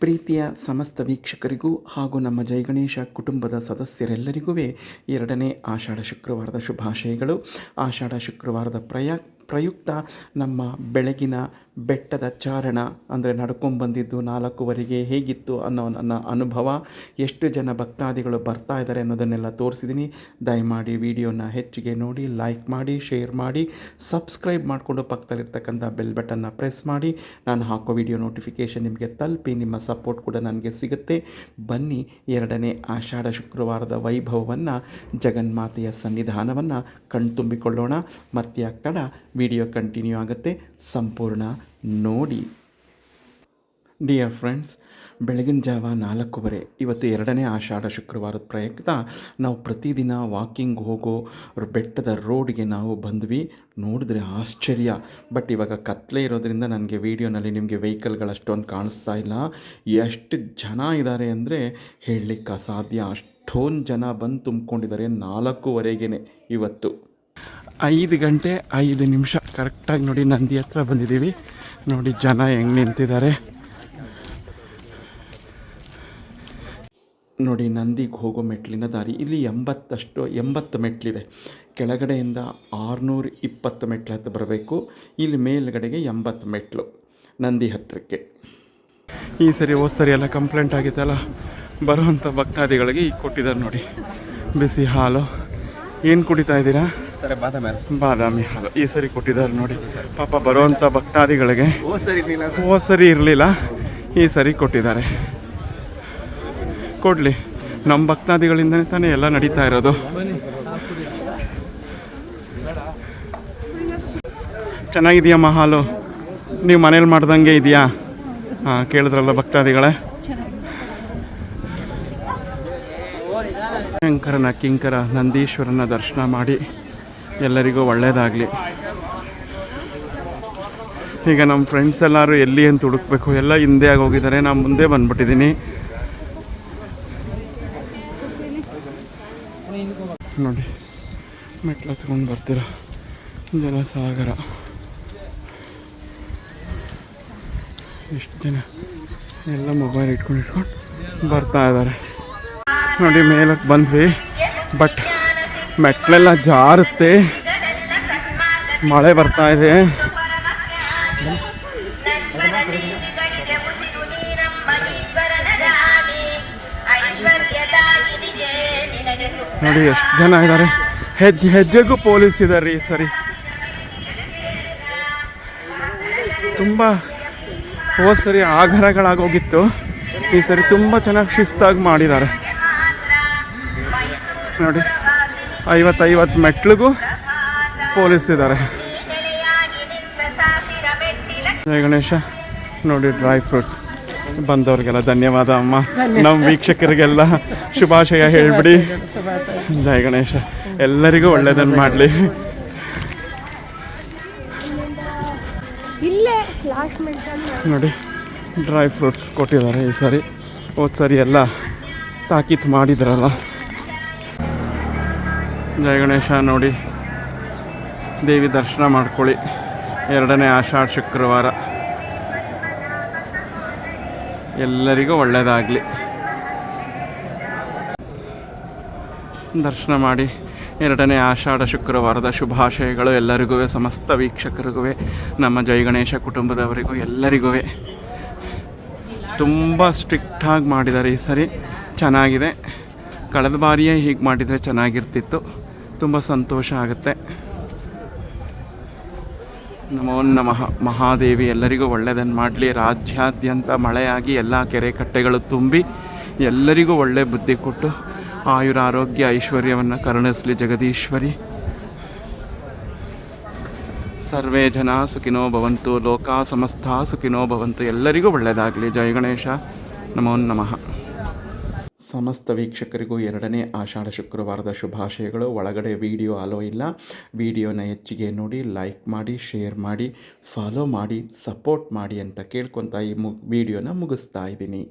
ಪ್ರೀತಿಯ ಸಮಸ್ತ ವೀಕ್ಷಕರಿಗೂ ಹಾಗೂ ನಮ್ಮ ಜೈಗಣೇಶ ಕುಟುಂಬದ ಸದಸ್ಯರೆಲ್ಲರಿಗೂ ಎರಡನೇ ಆಷಾಢ ಶುಕ್ರವಾರದ ಶುಭಾಶಯಗಳು. ಆಷಾಢ ಶುಕ್ರವಾರದ ಪ್ರಯ ಪ್ರಯುಕ್ತ ನಮ್ಮ ಬೆಳಗಿನ ಬೆಟ್ಟದ ಚಾರಣ ಅಂದರೆ ನಡ್ಕೊಂಬಂದಿದ್ದು ನಾಲ್ಕೂವರೆಗೆ ಹೇಗಿತ್ತು ಅನ್ನೋ ನನ್ನ ಅನುಭವ, ಎಷ್ಟು ಜನ ಭಕ್ತಾದಿಗಳು ಬರ್ತಾ ಇದ್ದಾರೆ ಅನ್ನೋದನ್ನೆಲ್ಲ ತೋರಿಸಿದ್ದೀನಿ ದಯಮಾಡಿ ವಿಡಿಯೋನ ಹೆಚ್ಚಿಗೆ ನೋಡಿ, ಲೈಕ್ ಮಾಡಿ, ಶೇರ್ ಮಾಡಿ, ಸಬ್ಸ್ಕ್ರೈಬ್ ಮಾಡಿಕೊಂಡು ಪಕ್ಕದಲ್ಲಿರ್ತಕ್ಕಂಥ ಬೆಲ್ ಬಟನ್ನ ಪ್ರೆಸ್ ಮಾಡಿ. ನಾನು ಹಾಕೋ ವಿಡಿಯೋ ನೋಟಿಫಿಕೇಷನ್ ನಿಮಗೆ ತಲುಪಿ, ನಿಮ್ಮ ಸಪೋರ್ಟ್ ಕೂಡ ನನಗೆ ಸಿಗುತ್ತೆ. ಬನ್ನಿ ಎರಡನೇ ಆಷಾಢ ಶುಕ್ರವಾರದ ವೈಭವವನ್ನು, ಜಗನ್ಮಾತೆಯ ಸನ್ನಿಧಾನವನ್ನು ಕಣ್ತುಂಬಿಕೊಳ್ಳೋಣ. ಮತ್ತೆ ತಡ ವಿಡಿಯೋ ಕಂಟಿನ್ಯೂ ಆಗುತ್ತೆ. ಸಂಪೂರ್ಣ ನೋಡಿ. ಡಿಯರ್ ಫ್ರೆಂಡ್ಸ್ ಬೆಳಗಿನ ಜಾವ ನಾಲ್ಕೂವರೆ, ಇವತ್ತು ಎರಡನೇ ಆಷಾಢ ಶುಕ್ರವಾರದ ಪ್ರಯುಕ್ತ ನಾವು ಪ್ರತಿದಿನ ವಾಕಿಂಗ್ ಹೋಗೋ ಬೆಟ್ಟದ ರೋಡ್ಗೆ ನಾವು ಬಂದ್ವಿ. ನೋಡಿದ್ರೆ ಆಶ್ಚರ್ಯ. ಬಟ್ ಇವಾಗ ಕತ್ಲೆ ಇರೋದ್ರಿಂದ ನನಗೆ ವೀಡಿಯೋನಲ್ಲಿ ನಿಮಗೆ ವೆಹಿಕಲ್ಗಳಷ್ಟೊಂದು ಕಾಣಿಸ್ತಾ ಇಲ್ಲ. ಎಷ್ಟು ಜನ ಇದ್ದಾರೆ ಅಂದರೆ ಹೇಳಲಿಕ್ಕೆ ಅಸಾಧ್ಯ. ಅಷ್ಟೊಂದು ಜನ ಬಂದು ತುಂಬಿಕೊಂಡಿದ್ದಾರೆ ನಾಲ್ಕೂವರೆಗೇ ಇವತ್ತು. ಐದು ಗಂಟೆ ಐದು ನಿಮಿಷ ಕರೆಕ್ಟಾಗಿ ನೋಡಿ ನಂದಿ ಹತ್ರ ಬಂದಿದ್ದೀವಿ. ನೋಡಿ ಜನ ಹೆಂಗೆ ನಿಂತಿದ್ದಾರೆ. ನೋಡಿ ನಂದಿಗೆ ಹೋಗೋ ಮೆಟ್ಲಿನ ದಾರಿ, ಇಲ್ಲಿ ಎಂಬತ್ತಷ್ಟು, ಎಂಬತ್ತು ಮೆಟ್ಲಿದೆ ಕೆಳಗಡೆಯಿಂದ ಆರುನೂರ ಇಪ್ಪತ್ತು ಮೆಟ್ಲು ಹತ್ತು ಬರಬೇಕು. ಇಲ್ಲಿ ಮೇಲ್ಗಡೆಗೆ ಎಂಬತ್ತು ಮೆಟ್ಲು ನಂದಿ ಹತ್ತಿರಕ್ಕೆ ಈ ಸರಿ ಹೋದ ಸರಿ ಎಲ್ಲ ಕಂಪ್ಲೇಂಟ್ ಆಗಿತ್ತಲ್ಲ? ಬರುವಂಥ ಭಕ್ತಾದಿಗಳಿಗೆ ಈಗ ಕೊಟ್ಟಿದ್ದಾರೆ ನೋಡಿ. ಬಿಸಿ ಹಾಲು. ಏನು ಕುಡಿತಾ ಇದ್ದೀರಾ? ಸರ್ ಬಾದಾಮಿ ಬಾದಾಮಿ ಹಾಲು ಈ ಸರಿ ಕೊಟ್ಟಿದ್ದಾರೆ ನೋಡಿ. ಪಾಪ ಬರುವಂಥ ಭಕ್ತಾದಿಗಳಿಗೆ ಓ ಹೋದ ಸರಿ ಇರಲಿಲ್ಲ. ಈ ಸರಿ ಕೊಟ್ಟಿದ್ದಾರೆ. ಕೊಡಲಿ. ನಮ್ಮ ಭಕ್ತಾದಿಗಳಿಂದನೇ ತಾನೇ ಎಲ್ಲ ನಡೀತಾ ಇರೋದು. ಚೆನ್ನಾಗಿದೆಯಮ್ಮ ಹಾಲು ನೀವು ಮನೇಲಿ ಮಾಡ್ದಂಗೆ ಇದೆಯಾ? ಹಾಂ ಕೇಳಿದ್ರಲ್ಲ ಭಕ್ತಾದಿಗಳೇ. ಶಂಕರನ ಕಿಂಕರ ನಂದೀಶ್ವರನ ದರ್ಶನ ಮಾಡಿ. ಎಲ್ಲರಿಗೂ ಒಳ್ಳೆಯದಾಗಲಿ ಈಗ ನಮ್ಮ ಫ್ರೆಂಡ್ಸ್ ಎಲ್ಲರೂ ಎಲ್ಲಿ ಅಂತ ಹುಡುಕ್ಬೇಕು, ಎಲ್ಲ ಹಿಂದೆ ಆಗಿ ಹೋಗಿದ್ದಾರೆ, ನಾನು ಮುಂದೆ ಬಂದ್ಬಿಟ್ಟಿದ್ದೀನಿ ನೋಡಿ ಮೆಟ್ಲು ಹತ್ಕೊಂಡು ಬರ್ತೀರ? ಜಲಸಾಗರ. ಎಷ್ಟು ಜನ? ಎಲ್ಲ ಮೊಬೈಲ್ ಇಟ್ಕೊಂಡು ಇಟ್ಕೊಂಡು ಬರ್ತಾ ಇದ್ದಾರೆ. ನೋಡಿ ಮೇಲಕ್ಕೆ ಬಂದ್ವಿ ಬಟ್ ಮೆಟ್ಲೆಲ್ಲ ಜಾರುತ್ತೆ. ಮಳೆ ಬರ್ತಾ ಇದೆ. ನೋಡಿ ಎಷ್ಟು ಜನ ಇದ್ದಾರೆ ಹೆಜ್ಜೆ, ಹೆಜ್ಜೆಗೂ ಪೊಲೀಸ್ ಇದ್ದಾರೆ ಈ ಸರಿ. ತುಂಬ ಹೋದ ಸರಿ ಆಗರಗಳಾಗೋಗಿತ್ತು. ಈ ಸರಿ ತುಂಬ ಚೆನ್ನಾಗಿ ಶಿಸ್ತಾಗಿ ಮಾಡಿದ್ದಾರೆ. ನೋಡಿ. ಐವತ್ತೈವತ್ತು ಮೆಟ್ಲಿಗೂ ಪೊಲೀಸ್ ಇದ್ದಾರೆ. ಜಯ ಗಣೇಶ. ನೋಡಿ ಡ್ರೈ ಫ್ರೂಟ್ಸ್. ಬಂದವ್ರಿಗೆಲ್ಲ ಧನ್ಯವಾದ ಅಮ್ಮ. ನಮ್ಮ ವೀಕ್ಷಕರಿಗೆಲ್ಲ ಶುಭಾಶಯ ಹೇಳ್ಬಿಡಿ. ಜಯ ಗಣೇಶ. ಎಲ್ಲರಿಗೂ ಒಳ್ಳೇದನ್ನು ಮಾಡಲಿ. ನೋಡಿ ಡ್ರೈ ಫ್ರೂಟ್ಸ್ ಕೊಟ್ಟಿದ್ದಾರೆ ಈ ಸರಿ. ಹೋದ ಸರಿ ಎಲ್ಲ ತಾಕೀತು ಮಾಡಿದ್ರಲ್ಲ. ಜಯ ಗಣೇಶ, ನೋಡಿ. ದೇವಿ ದರ್ಶನ ಮಾಡ್ಕೊಳ್ಳಿ. ಎರಡನೇ ಆಷಾಢ ಶುಕ್ರವಾರ. ಎಲ್ಲರಿಗೂ ಒಳ್ಳೆಯದಾಗಲಿ ದರ್ಶನ ಮಾಡಿ. ಎರಡನೇ ಆಷಾಢ ಶುಕ್ರವಾರದ ಶುಭಾಶಯಗಳು ಎಲ್ಲರಿಗೂ ಸಮಸ್ತ ವೀಕ್ಷಕರಿಗೂ ನಮ್ಮ ಜೈ ಗಣೇಶ ಕುಟುಂಬದವರಿಗೂ ಎಲ್ಲರಿಗೂ ತುಂಬ ಸ್ಟ್ರಿಕ್ಟಾಗಿ ಮಾಡಿದ್ದಾರೆ ಈ ಸರಿ. ಚೆನ್ನಾಗಿದೆ. ಕಳೆದ ಬಾರಿಯೇ ಹೀಗೆ ಮಾಡಿದರೆ ಚೆನ್ನಾಗಿರ್ತಿತ್ತು. ತುಂಬ ಸಂತೋಷ ಆಗುತ್ತೆ. ನಮೋ ನಮಃ. ಮಹಾದೇವಿ, ಎಲ್ಲರಿಗೂ ಒಳ್ಳೆಯದನ್ನು ಮಾಡಲಿ. ರಾಜ್ಯಾದ್ಯಂತ ಮಳೆಯಾಗಿ ಎಲ್ಲ ಕೆರೆ ಕಟ್ಟೆಗಳು ತುಂಬಿ ಎಲ್ಲರಿಗೂ ಒಳ್ಳೆ ಬುದ್ಧಿ ಕೊಟ್ಟು ಆಯುರ ಆರೋಗ್ಯ ಐಶ್ವರ್ಯವನ್ನು ಕರುಣಿಸಲಿ ಜಗದೀಶ್ವರಿ. ಸರ್ವೇ ಜನ ಸುಖಿನೋ ಭವಂತು, ಲೋಕ ಸಮಸ್ತ ಸುಖಿನೋ ಭವಂತು. ಎಲ್ಲರಿಗೂ ಒಳ್ಳೆಯದಾಗಲಿ ಜಯ ಗಣೇಶ. ನಮೋ ನಮಃ. ಸಮಸ್ತ ವೀಕ್ಷಕರಿಗೂ ಎರಡನೇ ಆಷಾಢ ಶುಕ್ರವಾರದ ಶುಭಾಶಯಗಳು. ಒಳಗಡೆ ವಿಡಿಯೋ ಅಲೋ ಇಲ್ಲ. ವಿಡಿಯೋನ ಹೆಚ್ಚಿಗೆ ನೋಡಿ, ಲೈಕ್ ಮಾಡಿ, ಶೇರ್ ಮಾಡಿ, ಫಾಲೋ ಮಾಡಿ, ಸಪೋರ್ಟ್ ಮಾಡಿ ಅಂತ ಕೇಳ್ಕೊತಾ ಈ ಮು, ವಿಡಿಯೋನ ಮುಗಿಸ್ತಾ ಇದ್ದೀನಿ.